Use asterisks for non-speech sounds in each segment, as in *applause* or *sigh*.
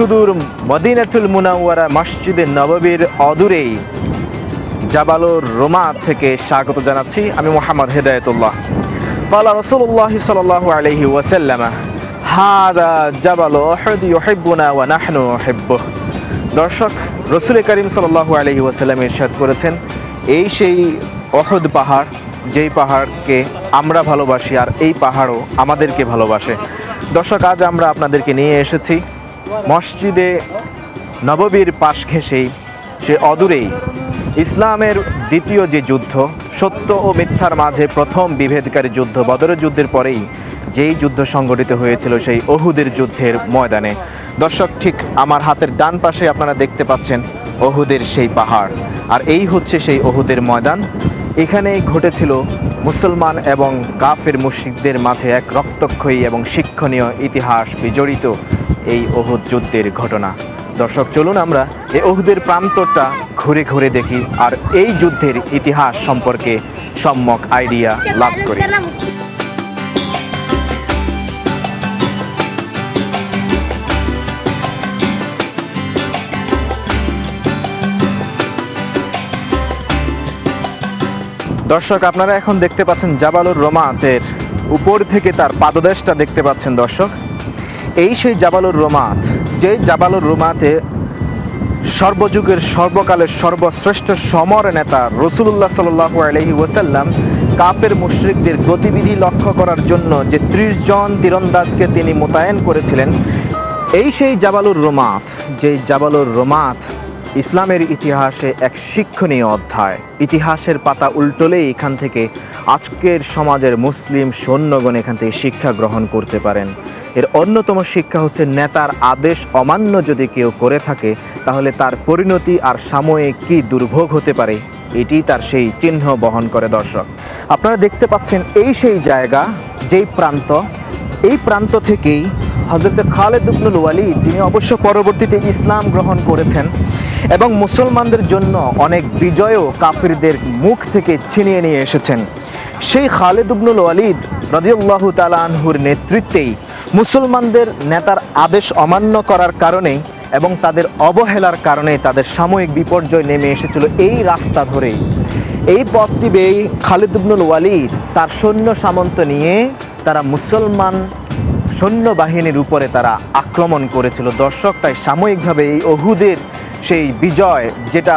সুদূর মদিনাতুল মুনাওয়ারা মসজিদে নববীর অদূরেই জাবালুর রোমা থেকে স্বাগত জানাচ্ছি আমি মোহাম্মদ হেদায়তুল্লাহ। পালা রসুল্লাহ সাল আলহি ওয়াসাল্লামা, হাদা জাবাল ওহদ ইউহিব্বুনা ওয়া নাহনু উহিব্বুহ। দর্শক, রসুল করিম সাল আলাইহি ওয়াসাল্লাম ইরশাদ করেছেন, এই সেই অহদ পাহাড়, যেই পাহাড়কে আমরা ভালোবাসি আর এই পাহাড়ও আমাদেরকে ভালোবাসে। দর্শক, আজ আমরা আপনাদেরকে নিয়ে এসেছি মসজিদে নববীর পাশ ঘেঁষেই সে অদূরেই ইসলামের দ্বিতীয় যে যুদ্ধ, সত্য ও মিথ্যার মাঝে প্রথম বিভেদকারী যুদ্ধ, বদরের যুদ্ধের পরেই যেই যুদ্ধ সংগঠিত হয়েছিল সেই অহুদের যুদ্ধের ময়দানে। দর্শক, ঠিক আমার হাতের ডান পাশে আপনারা দেখতে পাচ্ছেন অহুদের সেই পাহাড়। আর এই হচ্ছে সেই অহুদের ময়দান। এখানেই ঘটেছিল মুসলমান এবং কাফের মুশরিকদের মাঝে এক রক্তক্ষয়ী এবং শিক্ষণীয় ইতিহাস বিজড়িত এই অহুদ যুদ্ধের ঘটনা। দর্শক, চলুন আমরা এই অহুদের প্রান্তরটা ঘুরে ঘুরে দেখি আর এই যুদ্ধের ইতিহাস সম্পর্কে সম্যক আইডিয়া লাভ করি। দর্শক, আপনারা এখন দেখতে পাচ্ছেন জাবালুর রোমাতের উপর থেকে তার পাদদেশটা দেখতে পাচ্ছেন দর্শক। এই সেই জাবালুর রোমাত যে জাবালুর রোমাতে সর্বযুগের সর্বকালের সর্বশ্রেষ্ঠ সমর নেতা রসুল্লাহ সাল্লাহ আলহি ওসাল্লাম কাপের মুশরিকদের গতিবিধি লক্ষ্য করার জন্য যে ত্রিশ জন তীরন্দাজকে তিনি মোতায়েন করেছিলেন, এই সেই জাবালুর রোমাত যে জাবালুর রোমাত ইসলামের ইতিহাসে এক শিক্ষণীয় অধ্যায়। ইতিহাসের পাতা উল্টোলেই এখান থেকে আজকের সমাজের মুসলিম সৈন্যগণ এখান থেকে শিক্ষা গ্রহণ করতে পারেন। এর অন্যতম শিক্ষা হচ্ছে নেতার আদেশ অমান্য যদি কেউ করে থাকে, তাহলে তার পরিণতি আর সাময়িক কি দুর্ভোগ হতে পারে? এটি তার সেই চিহ্ন বহন করে দর্শক। আপনারা দেখতে পাচ্ছেন এই সেই জায়গা, যেই প্রান্ত। এই প্রান্ত থেকেই হজরত খালেদ ইবনুল ওয়ালিদ, তিনি অবশ্য পরবর্তীতে ইসলাম গ্রহণ করেছেন এবং মুসলমানদের জন্য অনেক বিজয়ও কাফিরদের মুখ থেকে ছিনিয়ে নিয়ে এসেছেন। সেই খালেদ ইবনুল ওয়ালিদ রাদিয়াল্লাহু তাআলা আনহুর নেতৃত্বেই মুসলমানদের নেতার আদেশ অমান্য করার কারণেই এবং তাদের অবহেলার কারণে তাদের সাময়িক বিপর্যয় নেমে এসেছিল এই রাস্তা ধরেই। এই পথটি বেয়ে খালিদ ইবনুল ওয়ালিদ তার সৈন্য সামন্ত নিয়ে তারা মুসলমান সৈন্যবাহিনীর উপরে তারা আক্রমণ করেছিল। দর্শক, তাই সাময়িকভাবে এই অহুদের সেই বিজয় যেটা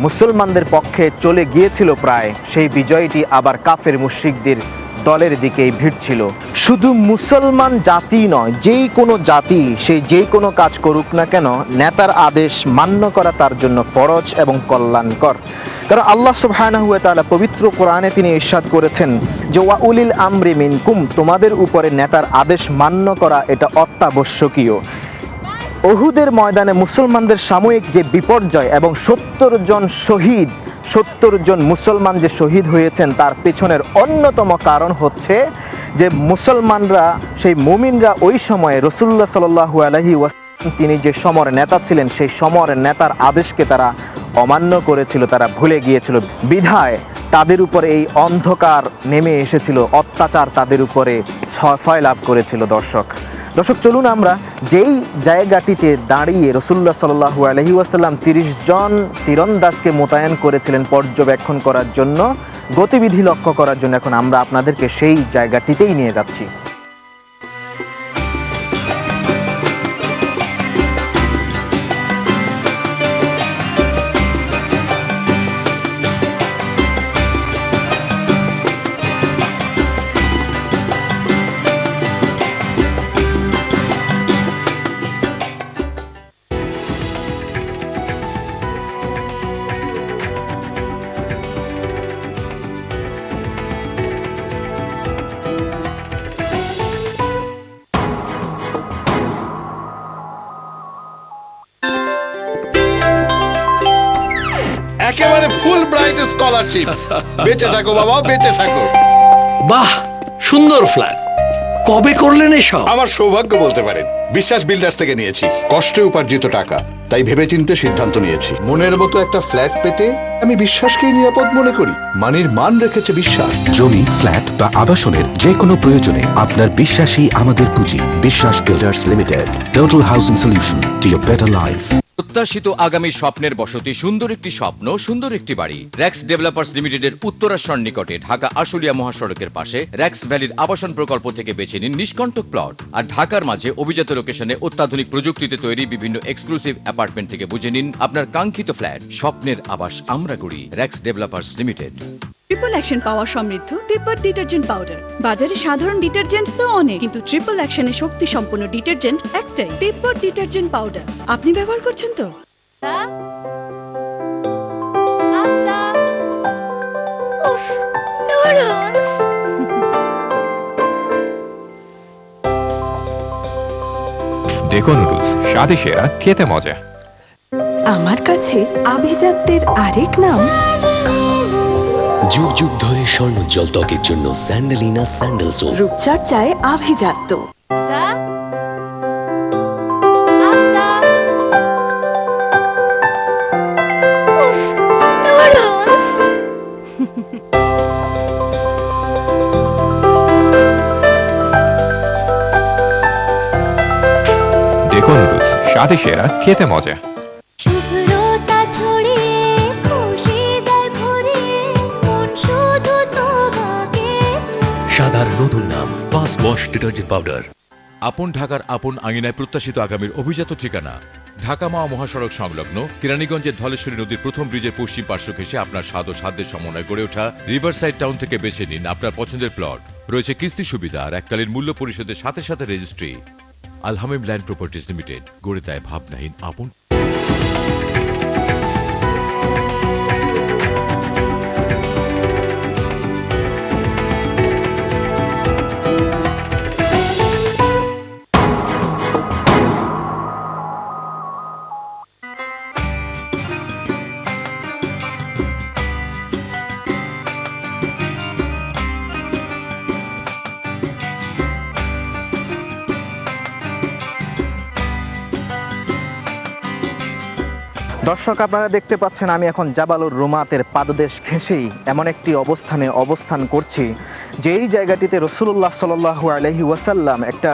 মুসলমানদের পক্ষে চলে গিয়েছিল প্রায়, সেই বিজয়টি আবার কাফের মুশ্রিকদের দলের দিকেই ভিড়ছিল শুধু মুসলমান জাতি নয়, যেই কোনো জাতি, সে যেই কোনো কাজ করুক না কেন, নেতার আদেশ মান্য করা তার জন্য ফরজ এবং কল্যাণকর। কারণ আল্লাহ সুবহানাহু তাআলা পবিত্র কোরআনে তিনি ইরশাদ করেছেন যে, ওয়া উলিল আমরি মিনকুম তোমাদের উপরে নেতার আদেশ মান্য করা এটা অত্যাবশ্যকীয়। অহুদের ময়দানে মুসলমানদের সাময়িক যে বিপর্যয় এবং সত্তর জন শহীদ সত্তর জন মুসলমান যে শহীদ হয়েছেন, তার পেছনের অন্যতম কারণ হচ্ছে যে মুসলমানরা, সেই মুমিনরা ওই সময়ে রসুল্লাহ সাল্লাহু আলহি ওয়াসাল্লাম, তিনি যে সমর নেতা ছিলেন, সেই সমর নেতার আদেশকে তারা অমান্য করেছিল, তারা ভুলে গিয়েছিল। বিধায় তাদের উপরে এই অন্ধকার নেমে এসেছিল, অত্যাচার তাদের উপরে ছয় লাভ করেছিল দর্শক। দর্শক, চলুন আমরা যেই জায়গাটিতে দাঁড়িয়ে রসুল্লাহ সাল্লাহু আলহি আসাল্লাম তিরিশ জন তীরন্দাজকে মোতায়েন করেছিলেন পর্যবেক্ষণ করার জন্য, গতিবিধি লক্ষ্য করার জন্য, এখন আমরা আপনাদেরকে সেই জায়গাটিতেই নিয়ে যাচ্ছি। একেবারে ফুল ব্রাইট স্কলারশিপ বেঁচে থাকো বাবা বেঁচে থাকো। বাহ সুন্দর ফ্ল্যাট কবে করলেন এসব? আমার সৌভাগ্য বলতে পারেন বিশ্বাস বিল্ডার্স থেকে নিয়েছি। কষ্টে উপার্জিত টাকা তাই ভেবেচিন্তে সিদ্ধান্ত নিয়েছি। মনের মতো একটা ফ্ল্যাট পেতে আমি বিশ্বাসকেই নিরাপদ মনে করি। মানির মান রেখেছে বিশ্বাস। জমি ফ্ল্যাট বা আবাসনের যে কোনো প্রয়োজনে আপনার বিশ্বাসী আমাদের পুঁজি। Biswas builders limited total housing solution to your better life প্রত্যাশিত আগামী স্বপ্নের বসতি, সুন্দর একটি স্বপ্ন, সুন্দর একটি বাড়ি। র্যাক্স ডেভেলপার্স লিমিটেডের উত্তরাসন নিকটে ঢাকা আশুলিয়া মহাসড়কের পাশে র্যাক্স ভ্যালির আবাসন প্রকল্প থেকে বেছে নিন নিষ্কণ্টক প্লট আর ঢাকার মাঝে অভিজাত লোকেশনে অত্যাধুনিক প্রযুক্তিতে তৈরি বিভিন্ন এক্সক্লুসিভ অ্যাপার্টমেন্ট থেকে বুঝে নিন আপনার কাঙ্ক্ষিত ফ্ল্যাট স্বপ্নের আবাস আমরা গড়ি Rax developers limited triple action power সমৃদ্ধ তিব্বত ডিটারজেন্ট পাউডার বাজারে সাধারণ ডিটারজেন্ট তো অনেক কিন্তু ট্রিপল অ্যাকশনে শক্তি সম্পন্ন ডিটারজেন্ট একটাই তিব্বত ডিটারজেন্ট পাউডার আপনি ব্যবহার করছেন তো? Hamza. Uf, ডেকো নুডলস স্বাদে সেরা খেতে মজা। আমার কাছে আভিজাত্যের আরেক নাম। যুগ যুগ ধরে স্বর্ণোজ্জ্বল ত্বকের জন্য স্যান্ডেলিনা স্যান্ডেল সোপ। রূপচর্চায় আভিজাত্য. নুডলস স্বাদে সেরা খেতে মজা। ওয়াশ ডিটারজেন্ট পাউডার আপন ঢাকার আপন আঙিনায় প্রত্যাশিত আগামীর অভিজাত ঠিকানা, ঢাকা মা মহাসড়ক সংলগ্ন কেরানীগঞ্জের ধলেশ্বরী নদীর প্রথম ব্রিজের পশ্চিম পার্শ্ব ঘেঁষে আপনার স্বাদ ও সাধ্যের সমন্বয় গড়ে ওঠা রিভারসাইড টাউন থেকে বেছে নিন আপনার পছন্দের প্লট রয়েছে কিস্তি সুবিধা আর এককালীন মূল্য পরিশোধের সাথে সাথে registry Alhamim land properties limited গড়ে দেয় ভাবনাহীন আপন দর্শক, আপনারা দেখতে পাচ্ছেন আমি এখন জাবালুর রুমাতের পাদদেশ ঘেঁষেই এমন একটি অবস্থানে অবস্থান করছি, যেই জায়গাটিতে রসুল্লাহ সাল্লাহু আলহি ওয়াসাল্লাম একটা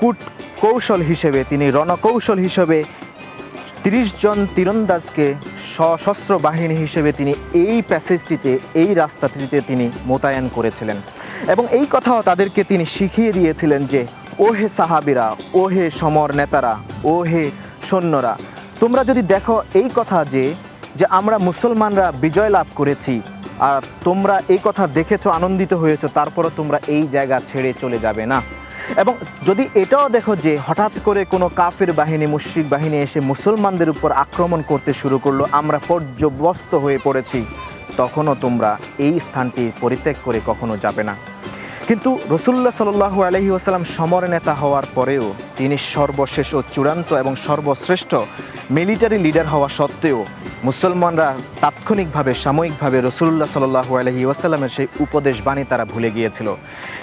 কূট কৌশল হিসেবে, তিনি রণকৌশল হিসেবে তিরিশ জন তীরন্দাজকে সশস্ত্র বাহিনী হিসেবে তিনি এই প্যাসেজটিতে, এই রাস্তাটিতে তিনি মোতায়েন করেছিলেন। এবং এই কথাও তাদেরকে তিনি শিখিয়ে দিয়েছিলেন যে ও হে সাহাবিরা ও হে সমর নেতারা ও হে সৈন্যরা তোমরা যদি দেখো এই কথা যে যে আমরা মুসলমানরা বিজয় লাভ করেছি, আর তোমরা এই কথা দেখেছ, আনন্দিত হয়েছো, তারপরও তোমরা এই জায়গা ছেড়ে চলে যাবে না। এবং যদি এটাও দেখো যে, হঠাৎ করে কোনো কাফের বাহিনী, মুশ্রিক বাহিনী এসে মুসলমানদের উপর আক্রমণ করতে শুরু করল, আমরা পর্যবস্ত হয়ে পড়েছি, তখনও তোমরা এই স্থানটি পরিত্যাগ করে কখনো যাবে না। কিন্তু রসুল্লাহ সাল্লু আলহি আসালাম সমর নেতা হওয়ার পরেও তিনি সর্বশেষ ও চূড়ান্ত এবং সর্বশ্রেষ্ঠ মিলিটারি লিডার হওয়া সত্ত্বেও মুসলমানরা তাৎক্ষণিকভাবে, সাময়িকভাবে রসুল্লাহ সাল্লাহু আলহি ওয়াসাল্লামের সেই উপদেশ বাণী তারা ভুলে গিয়েছিল।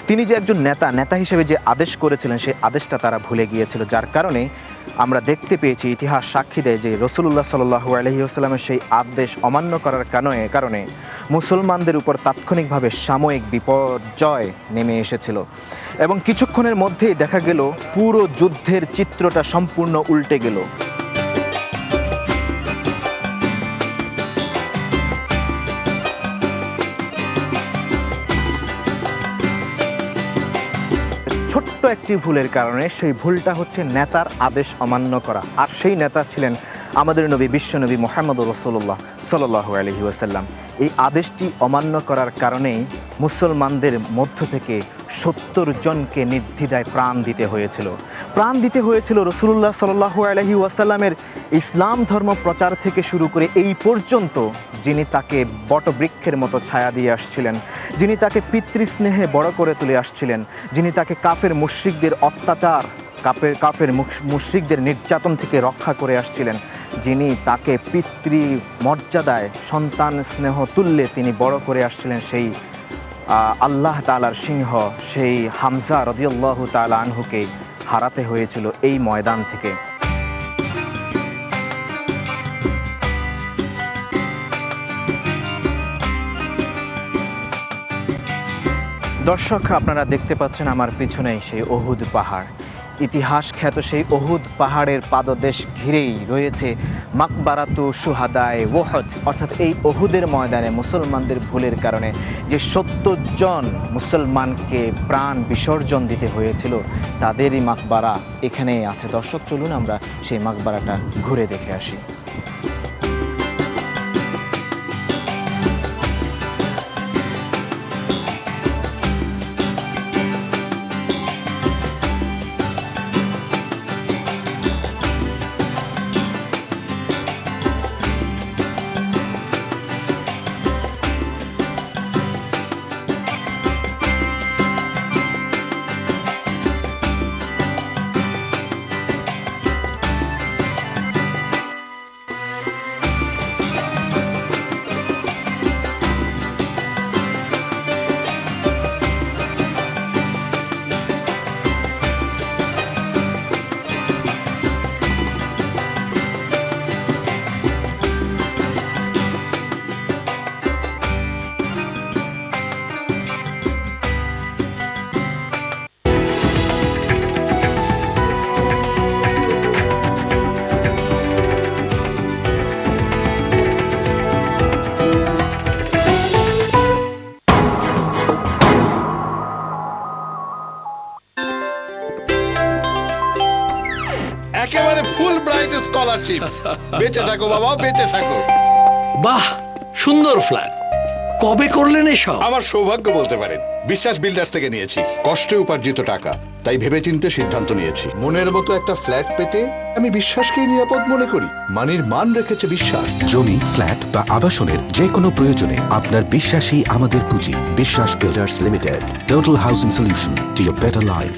তিনি যে একজন নেতা নেতা হিসেবে যে আদেশ করেছিলেন, সেই আদেশটা তারা ভুলে গিয়েছিল, যার কারণে আমরা দেখতে পেয়েছি ইতিহাস সাক্ষী দেয় যে রসুল্লাহ সাল্লু আলহি আসাল্লামের সেই আদেশ অমান্য করার কারণে কারণে মুসলমানদের উপর তাৎক্ষণিকভাবে সাময়িক বিপর্যয় নেমে এসেছিল। এবং কিছুক্ষণের মধ্যেই দেখা গেল, পুরো যুদ্ধের চিত্রটা সম্পূর্ণ উল্টে গেল। একটি ভুলের কারণে সেই ভুলটা হচ্ছে নেতার আদেশ অমান্য করা। আর সেই নেতা ছিলেন আমাদের নবী বিশ্বনবী মোহাম্মদ রসুল্লাহ সাল্লাহ আলহি ওয়াসাল্লাম। এই আদেশটি অমান্য করার কারণেই মুসলমানদের মধ্য থেকে সত্তর জনকে নির্দ্বিধায় প্রাণ দিতে হয়েছিল। প্রাণ দিতে হয়েছিল রসুল্লাহ সাল্লাহ আলহি ওয়াসাল্লামের ইসলাম ধর্ম প্রচার থেকে শুরু করে এই পর্যন্ত যিনি তাকে বটবৃক্ষের মতো ছায়া দিয়ে আসছিলেন, যিনি তাকে পিতৃস্নেহে বড় করে তুলে আসছিলেন, যিনি তাকে কাফের মুশ্রিকদের অত্যাচার কাপের কাফের মুশ- মুশরিকদের নির্যাতন থেকে রক্ষা করে আসছিলেন, যিনি তাকে পিতৃ মর্যাদায় সন্তান স্নেহ তুল্যে তিনি বড় করে আসছিলেন সেই আল্লাহ তালার সিংহ সেই হামজা রদিয়াল্লাহ তালা আনহুকে হারাতে হয়েছিল এই ময়দান থেকে। দর্শক, আপনারা দেখতে পাচ্ছেন আমার পিছনে সেই অহুদ পাহাড়। ইতিহাস খ্যাত সেই অহুদ পাহাড়ের পাদদেশ ঘিরেই রয়েছে মাকবারাতু সুহাদায় ওহদ অর্থাৎ এই অহুদের ময়দানে মুসলমানদের ভুলের কারণে যে সত্তর জন মুসলমানকে প্রাণ বিসর্জন দিতে হয়েছিল, তাদেরই মাকবারা এখানেই আছে। দর্শক, চলুন আমরা সেই মাকবারাটা ঘুরে দেখে আসি। থাকো বাবা বেঁচে থাকো। বাহ সুন্দর ফ্ল্যাট কবে করলেন এসব? আমার সৌভাগ্য বলতে পারেন বিশ্বাস বিল্ডার্স থেকে নিয়েছি। কষ্টে উপার্জিত টাকা তাই ভেবেচিন্তে সিদ্ধান্ত নিয়েছি। মনের মতো একটা ফ্ল্যাট পেতে আমি বিশ্বাসকেই নিরাপদ মনে করি। মানির মান রেখেছে বিশ্বাস। জমি ফ্ল্যাট বা আবাসনের যে কোনো প্রয়োজনে আপনার বিশ্বাসী আমাদের পুঁজি। Biswas builders limited total housing solution to your better life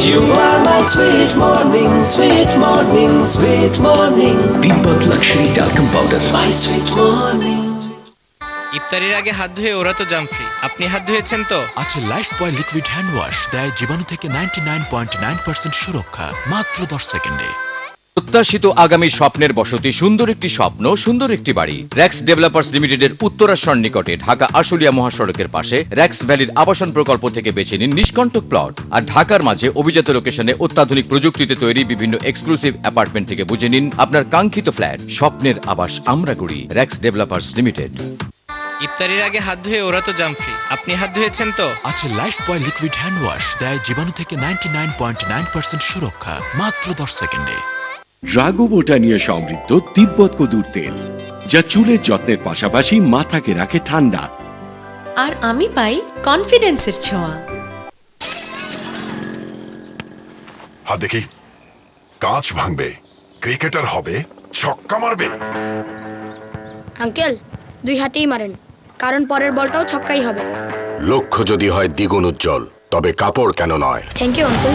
You are my sweet morning, sweet morning, sweet morning. Deepak Luxury Talcum Powder. My sweet morning. ইফতারির আগে হাত ধুয়ে ওরা তো জাম ফ্রি আপনি হাত ধুয়েছেন তো আছে Lifebuoy liquid hand wash দেয় জীবাণু থেকে ninety nine point nine percent সুরক্ষা মাত্র দশ সেকেন্ডে প্রত্যাশিত আগামী স্বপ্নের বসতি সুন্দর একটি স্বপ্ন সুন্দর একটি বাড়ি। র্যাক্স ডেভেলপার্স লিমিটেডের উত্তরাসর নিকটে ঢাকা আশুলিয়া মহাসড়কের পাশে র্যাক্স ভ্যালির আবাসন প্রকল্প থেকে বেছে নিন নিষ্কণ্টক প্লট আর ঢাকার মাঝে অভিজাত লোকেশনে অত্যাধুনিক প্রযুক্তিতে তৈরি বিভিন্ন এক্সক্লুসিভ অ্যাপার্টমেন্ট থেকে বুঝে নিন আপনার কাঙ্ক্ষিত ফ্ল্যাট স্বপ্নের আবাস আমরা গড়ি র্যাক্স ডেভেলপার্স লিমিটেড ইফতারির আগে হাত ধুয়ে ওরা তো জাম ফ্রি আপনি হাত ধুয়েছেন তো? আছে Lifebuoy liquid hand wash দেয় জীবাণু থেকে ninety nine point nine percent সুরক্ষা মাত্র দশ সেকেন্ডে। ড্রাগোবোটা নিয়ে সমৃদ্ধ তিব্বত কদুর তেল যা চুলের যত্নের পাশাপাশি মাথাকে রাখে ঠান্ডা। আর আমি পাই কনফিডেন্সের ছোঁয়া। হা দেখি। কাঁচ ভাঙবে ক্রিকেটার হবে ছক্কা মারবে। আঙ্কেল দুই হাতেই মারেন কারণ পরের বলটাও ছক্কাই হবে। লক্ষ্য যদি হয় দ্বিগুণ উজ্জ্বল তবে কাপড় কেন নয়? থ্যাংক ইউ আঙ্কেল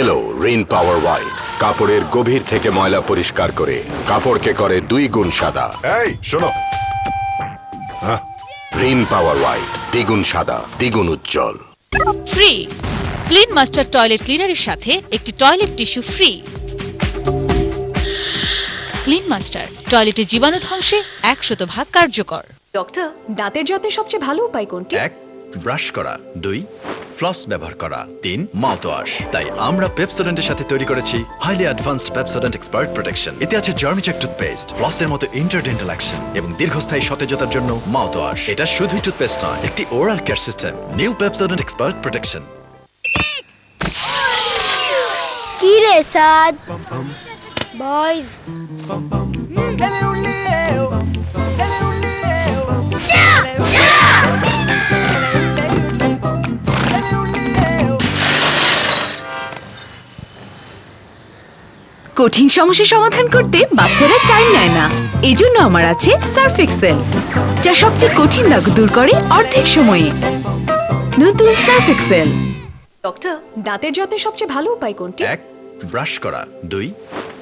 এলো রিন পাওয়ার হোয়াইট। কাপড়ের গভীর থেকে ময়লা পরিষ্কার করে। কাপড়কে করে দুই গুণ সাদা। এই শোনো। রিন পাওয়ার হোয়াইট দ্বিগুণ সাদা দ্বিগুণ উজ্জ্বল। ফ্রি। ক্লিন মাস্টার টয়লেট ক্লিনারের সাথে একটি toilet tissue free. Clean Master টয়লেটের জীবাণু ধ্বংসে একশত ভাগ কার্যকর। ডক্টর দাঁতের যত্নের সবচেয়ে ভালো উপায় কোনটি? এক ব্রাশ করা দুই ফ্লস ব্যবহার করা তিন মাউথ ওয়াশ তাই আমরা পেপসোডেন্টের সাথে তৈরি করেছি highly advanced Pepsodent expert protection এতে আছে জার্মিচেক টুথপেস্ট ফ্লসের মতো ইন্টারডেন্টাল অ্যাকশন এবং দীর্ঘস্থায়ী সতেজতার জন্য মাউথ ওয়াশ এটা শুধুই টুথপেস্ট নয় একটি oral care system new Pepsodent expert protection কি রে সাদ? বয়স কঠিন সমস্যা সমাধান করতে বাচ্চারা টাইম নেয় না। এই জন্য আমার আছে সার্ফ এক্সেল যা সবচেয়ে কঠিন দাগ দূর করে অর্ধেক সময়ে। নতুন সার্ফ এক্সেল ডক্টর দাঁতের যত্নের সবচেয়ে ভালো উপায় কোনটি? এক ব্রাশ করা। দুই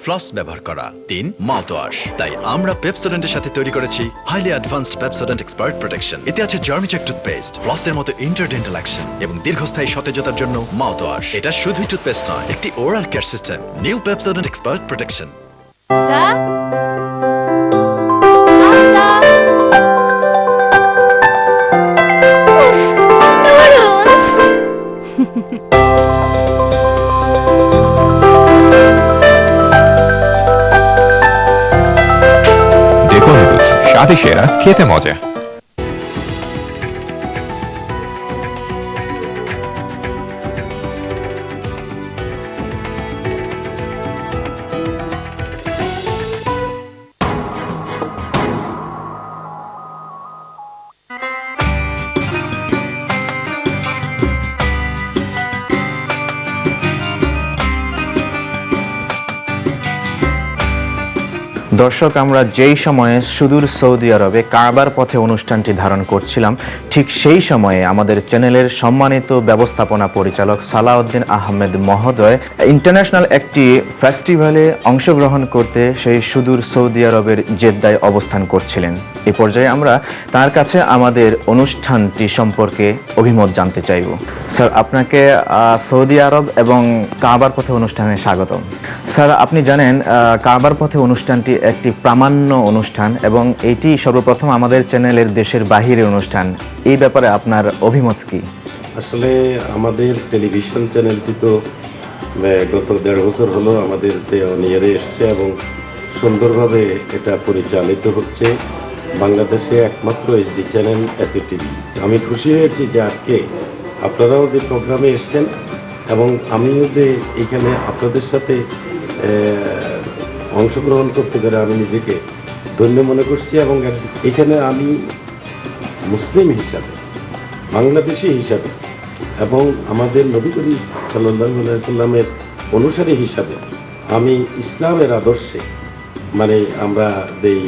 ফ্লস ব্যবহার করা। তিন মাউথওয়াশ। তাই আমরা পেপসোডেন্টের সাথে তৈরি করেছি highly advanced Pepsodent expert protection. এতে আছে জার্মিচেক টুথপেস্ট ফ্লসের মতো ইন্টারডেন্টাল অ্যাকশন এবং দীর্ঘস্থায়ী সতেজতার জন্য মাউথওয়াশ। এটা শুধুই টুথপেস্ট নয় একটি oral care system. New Pepsodent expert protection. Sir? ডেকো *laughs* নুডলস স্বাদে সেরা খেতে মজা। দর্শক, আমরা যেই সময়ে সুদূর সৌদি আরবে কারবার পথে অনুষ্ঠানটি ধারণ করছিলাম, ঠিক সেই সময়ে আমাদের চ্যানেলের সম্মানিত ব্যবস্থাপনা পরিচালক সালাউদ্দিন আহমেদ মহোদয় ইন্টারন্যাশনাল একটি ফেস্টিভ্যালে অংশগ্রহণ করতে সেই সুদূর সৌদি আরবের জেদ্দায় অবস্থান করছিলেন। এ পর্যায়ে আমরা তার কাছে আমাদের অনুষ্ঠানটি সম্পর্কে অভিমত জানতে চাইব। স্যার, আপনাকে সৌদি আরব এবং কাবার পথে অনুষ্ঠানে স্বাগতম। স্যার, আপনি জানেন কাবার পথে অনুষ্ঠানটি একটি প্রামাণ্য অনুষ্ঠান এবং এটি সর্বপ্রথম আমাদের চ্যানেলের দেশের বাহিরের অনুষ্ঠান। এই ব্যাপারে আপনার অভিমত কি? আসলে আমাদের টেলিভিশন চ্যানেলটি তো গত দেড় বছর হলো আমাদের যে অনিয়ারে এসছে এবং সুন্দরভাবে এটা পরিচালিত হচ্ছে বাংলাদেশে একমাত্র এইচডি চ্যানেল এসএ টিভি আমি খুশি হয়েছি যে আজকে আপনারাও যে প্রোগ্রামে এসছেন এবং আমিও যে এখানে আপনাদের সাথে অংশগ্রহণ করতে পেরে আমি নিজেকে ধন্য মনে করছি এবং এখানে আমি মুসলিম হিসাবে বাংলাদেশি হিসাবে এবং আমাদের নবী করিম সাল্লাহ সাল্লামের অনুসারী হিসাবে আমি ইসলামের আদর্শে মানে আমরা যেই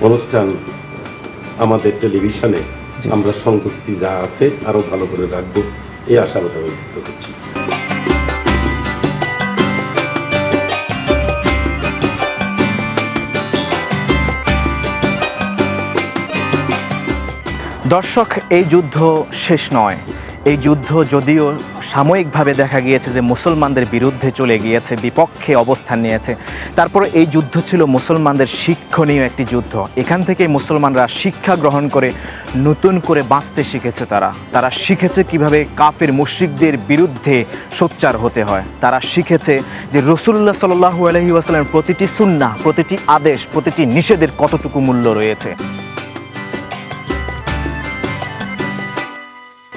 অনুষ্ঠান আমাদের টেলিভিশনে আমরা সংযুক্তি যা আছে আরও ভালো করে রাখব এই আশাবাদ আমি ব্যক্ত করছি। দর্শক, এই যুদ্ধ শেষ নয়। এই যুদ্ধ যদিও সাময়িকভাবে দেখা গিয়েছে যে মুসলমানদের বিরুদ্ধে চলে গিয়েছে, বিপক্ষে অবস্থান নিয়েছে, তারপর এই যুদ্ধ ছিল মুসলমানদের শিক্ষণীয় একটি যুদ্ধ। এখান থেকে মুসলমানরা শিক্ষা গ্রহণ করে, নতুন করে বাঁচতে শিখেছে তারা। তারা শিখেছে কীভাবে কাফের মুশ্রিকদের বিরুদ্ধে সোচ্চার হতে হয়। তারা শিখেছে যে রসুল্লাহ সাল্লাহু আলহি ওয়াসাল্লামের প্রতিটি সুন্না প্রতিটি আদেশ, প্রতিটি নিষেধের কতটুকু মূল্য রয়েছে।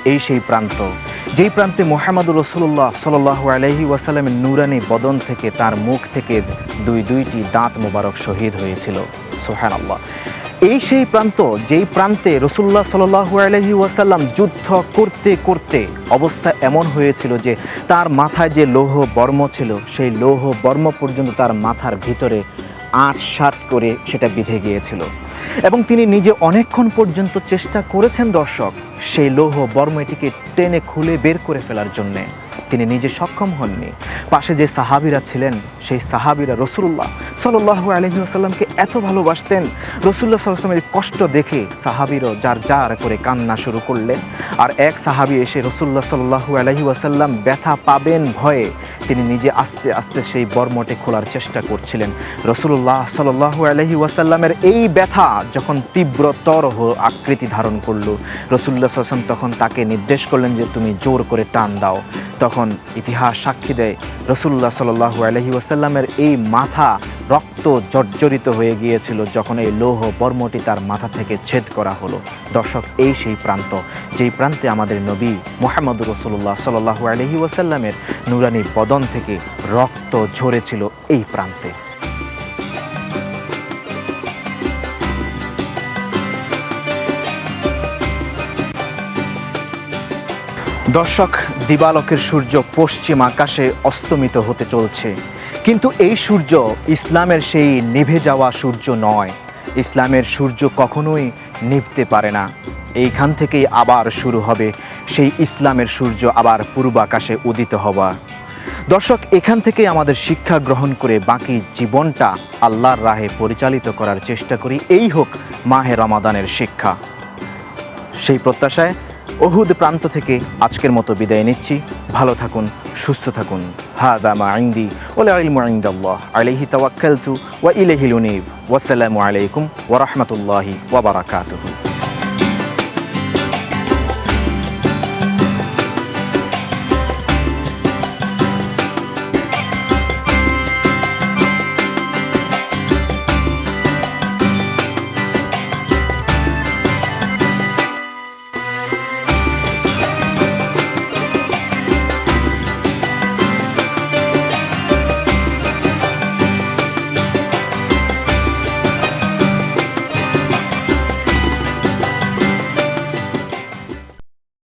এই সেই প্রান্ত, যেই প্রান্তে মোহাম্মদুর রসুল্লাহ সাল্লাহ আলহি ওয়াসাল্লামের নুরানি বদন থেকে তার মুখ থেকে দুই দুইটি দাঁত মোবারক শহীদ হয়েছিল। সোহান আল্লাহ এই সেই প্রান্ত, যেই প্রান্তে রসুল্লাহ সাল্লাহু আলহি ওয়াসাল্লাম যুদ্ধ করতে করতে অবস্থা এমন হয়েছিল যে তার মাথায় যে লৌহ বর্ম ছিল, সেই লৌহ বর্ম পর্যন্ত তার মাথার ভিতরে আট সাত করে সেটা বিঁধে গিয়েছিল। এবং তিনি নিজে অনেকক্ষণ পর্যন্ত চেষ্টা করেছেন দর্শক সেই লৌহ বর্ম এটিকে টেনে খুলে বের করে ফেলার জন্যে। তিনি নিজে সক্ষম হননি। পাশে যে সাহাবিরা ছিলেন, সেই সাহাবিরা রসুল্লাহ সাল্লাহ আলহিউসাল্লামকে এত ভালোবাসতেন রসুল্লাহ সাল্লামের কষ্ট দেখে সাহাবিরও যার যার করে কান্না শুরু করলেন। আর এক সাহাবি এসে রসুল্লাহ সাল্লাহু আলহি ওয়াসাল্লাম ব্যথা পাবেন ভয়ে তিনি নিজে আস্তে আস্তে সেই বর্মটে খোলার চেষ্টা করছিলেন। রসুল্লাহ সাল্লাহ আলহি ওয়াসাল্লামের এই ব্যথা যখন তীব্রতর আকৃতি ধারণ করল রসুল্লাহ সাল্লাম তখন তাকে নির্দেশ করলেন যে তুমি জোর করে টান দাও। তখন ইতিহাস সাক্ষী দেয় রসুল্লাহ সাল্লাহ আলহি ওয়াসাল্লামের এই মাথা রক্ত জর্জরিত হয়ে গিয়েছিল যখন এই লৌহ বর্মটি তার মাথা থেকে ছেদ করা হলো। দর্শক, এই সেই প্রান্ত, যেই প্রান্তে আমাদের নবী মোহাম্মদ রসুল্লাহ সাল্লাহু আলহি ওয়াসাল্লামের নুরানি বদন থেকে রক্ত ঝরেছিল এই প্রান্তে। দর্শক, দিবালকের সূর্য পশ্চিম আকাশে অস্তমিত হতে চলছে। কিন্তু এই সূর্য ইসলামের সেই নিভে যাওয়া সূর্য নয়। ইসলামের সূর্য কখনোই নিভতে পারে না। এইখান থেকেই আবার শুরু হবে। সেই ইসলামের সূর্য আবার পূর্ব আকাশে উদিত হওয়া। দর্শক, এখান থেকে আমাদের শিক্ষা গ্রহণ করে বাকি জীবনটা আল্লাহর রাহে পরিচালিত করার চেষ্টা করি। এই হোক মাহে রমাদানের শিক্ষা। সেই প্রত্যাশায় অহুদ প্রান্ত থেকে আজকের মতো বিদায় নিচ্ছি। ভালো থাকুন। সুস্থ থাকুন হাদা মা আইন্দি ওলা ইলমু ইনদাল্লাহ আলাইহি তাওয়াক্কালতু ওয়া ইলাইহিল উনীব ওয়াসসালামু আলাইকুম ওয়া রাহমাতুল্লাহি ওয়া বারাকাতুহু